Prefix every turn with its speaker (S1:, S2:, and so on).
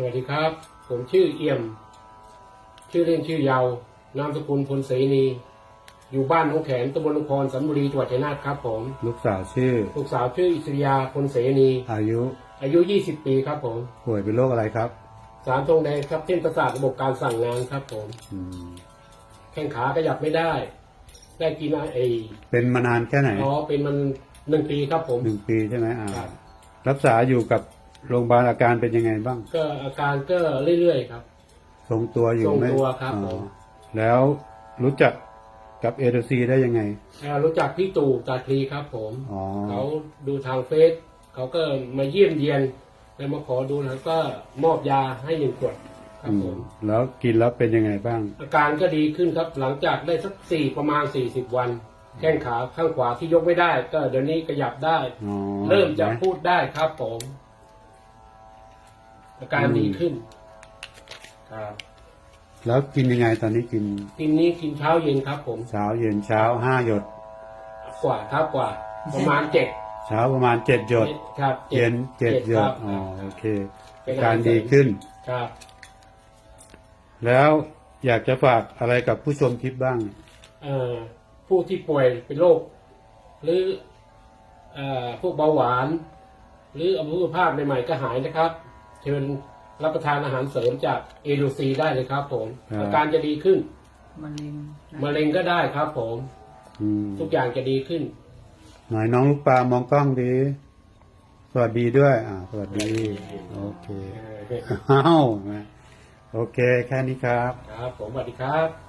S1: สวัสดีครับ ผมชื่อเอี่ยม ชื่อเล่นชื่อเยาว์นามสกุลพลเสนี อยู่บ้านหนองแขมตำบลนครสันบุรีจังหวัดชัยนาทครับผม
S2: ลูกสาวชื่อ
S1: ลูกสาวชื่ออิสริยาพลเสนี
S2: อายุ
S1: อายุ 20 ปีครับผม
S2: ป่วยเป็นโรคอะไรครับ
S1: สารตรงแดงครับเส้นประสาทระบบการสั่งงานครับผม
S2: อืม
S1: แข้งขาขยับไม่ได้ ได้กินไอ
S2: เป็นมานานแค่ไหน
S1: อ๋อเป็นมันหนึ่งปีครับผม
S2: หนึ่งปีใช่ไหมอ่า
S1: ครับ
S2: รักษาอยู่กับ โรงพยาบาลอาการเป็นยังไงบ้าง
S1: ก็อาการก็เรื่อยๆครับ
S2: ทรงตัวอยู่ไหม
S1: ทรงตัวครับ
S2: อ๋อ
S1: ผม
S2: แล้วรู้จักกับเอ c ซีได้ยังไง
S1: เอ่อรู้จักพี่ตู่ตาคลีครับ ผม
S2: อ๋อ
S1: เขาดูทางเฟซเขาก็มาเยี่ยมเยียนแล้วมาขอดูแล้วก็มอบยาให้หนึ่งขวดครับ
S2: อื
S1: ผมม
S2: แล้วกินแล้วเป็นยังไงบ้าง
S1: อาการก็ดีขึ้นครับ หลังจากได้สักสี่ประมาณสี่สิบวัน แข้งขาข้างขวาที่ยกไม่ได้ ก็เดี๋ยวนี้ขยับได้
S2: อ๋อ
S1: เริ่มจะ
S2: ห็นไห
S1: พูดได้ครับผม อาการ
S2: อืม
S1: ดีขึ้นครับ
S2: แล้วกินยังไงตอนนี้กิน
S1: กินนี้กินเช้าเย็นครับ ผม
S2: เช้าเย็นเช้าห้าหยด
S1: กว่าครับกว่า ประมาณเจ็ด
S2: เช้าประมาณเจ็ดหยด
S1: ครับ
S2: เย็นเจ็ดหย
S1: ครั
S2: ด
S1: บ
S2: อ๋อโอเค
S1: เป็น
S2: อาการดีขึ้น
S1: ครับ
S2: แล้วอยากจะฝากอะไรกับผู้ชมคลิปบ้าง
S1: เอ่อผู้ที่ป่วยเป็นโรคหรือเอ่อพวกเบาหวาน หรืออัมพฤกภาพใหม่ๆก็หายนะครับ เชิญรับประทานอาหารเสริมจากเอโดซีได้เลยครับผม
S2: ครับ
S1: อาการจะดีขึ้น
S3: มะเร็ง
S1: มะเร็งก็ได้ครับผม
S2: อืม
S1: ทุกอย่างจะดีขึ้น
S2: หน่อยน้องลูกปลามองกล้องดี สวัสดีด้วย อ่า สวัสดี โอเค
S1: เอ่อ
S2: อ้าวโอเค แค่นี้ครับ
S1: ครับผมสวัสดีครับ